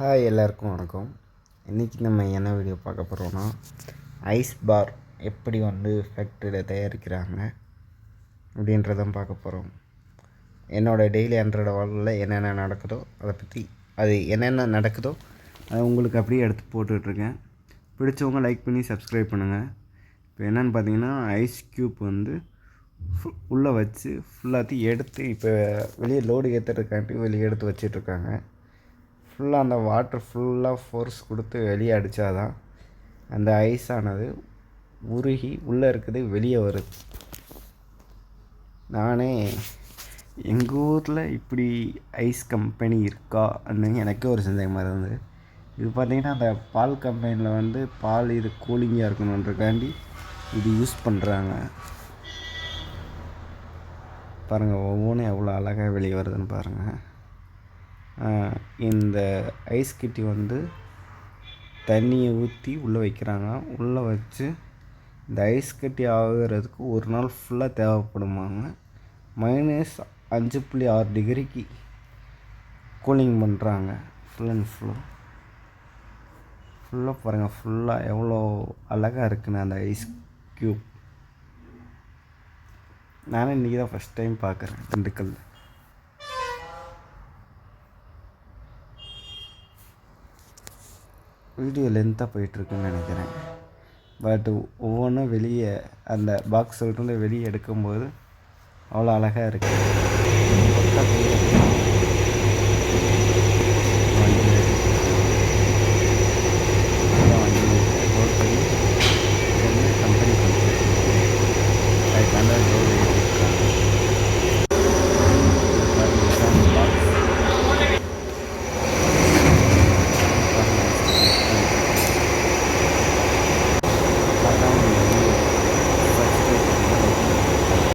Hi எல்லாருக்கும் வணக்கம். இன்றைக்கி நம்ம என்ன வீடியோ பார்க்க போகிறோன்னா ஐஸ் பார் எப்படி வந்து ஃபேக்ட்ரியில் தயாரிக்கிறாங்க அப்படின்றதான் பார்க்க போகிறோம் என்னோடய டெய்லி அன்றாட வாழ்வில் என்னென்ன நடக்குதோ அதை பற்றி அது என்னென்ன நடக்குதோ அதை உங்களுக்கு அப்படியே எடுத்து போட்டுட்ருக்கேன் பிடிச்சவங்க லைக் பண்ணி சப்ஸ்கிரைப் பண்ணுங்கள் இப்போ என்னென்னு பார்த்தீங்கன்னா ஐஸ் க்யூப் வந்து உள்ளே வச்சு ஃபுல்லாத்தையும் எடுத்து இப்போ வெளியே லோடு ஏற்றுறதுக்காண்டி வெளியே எடுத்து வச்சிட்ருக்காங்க ஃபுல்லாக அந்த வாட்டர் ஃபுல்லாக ஃபோர்ஸ் கொடுத்து வெளியே அடித்தா தான் அந்த ஐஸ் ஆனது உருகி உள்ளே இருக்குது வெளியே வருது. நானே எங்கள் ஊரில் இப்படி ஐஸ் கம்பெனி இருக்கா அப்படின்னு எனக்கே ஒரு சந்தேகமாக இருந்தது. இது பார்த்திங்கன்னா அந்த பால் கம்பெனியில் வந்து பால் இது கூலிங்காக இருக்கணுன்றக்காண்டி இது யூஸ் பண்ணுறாங்க பாருங்கள் ஒவ்வொன்றும் எவ்வளோ அழகாக வெளியே வருதுன்னு பாருங்கள் இந்த ஐஸ் கட்டி வந்து தண்ணியை ஊற்றி உள்ளே வைக்கிறாங்க. உள்ளே வச்சு இந்த ஐஸ் கட்டி ஆகிறதுக்கு ஒரு நாள் ஃபுல்லாக தேவைப்படுமாங்க. மைனஸ் அஞ்சு புள்ளி ஆறு டிகிரிக்கு கூலிங் பண்ணுறாங்க ஃபுல் அண்ட் ஃபுல்லாக ஃபுல்லாக பாருங்கள் ஃபுல்லாக எவ்வளோ அழகாக இருக்குன்னு அந்த ஐஸ் க்யூப் நானும் இன்றைக்கி தான் ஃபஸ்ட் டைம் பார்க்குறேன் திண்டுக்கல்ல. வீடியோ லென்த்தாக போயிட்டுருக்குன்னு நினைக்கிறேன். பட் ஒவ்வொன்றும் வெளியே அந்த பாக்ஸ் விட்டு வெளியே எடுக்கும்போது அவ்வளோ அழகாக இருக்குது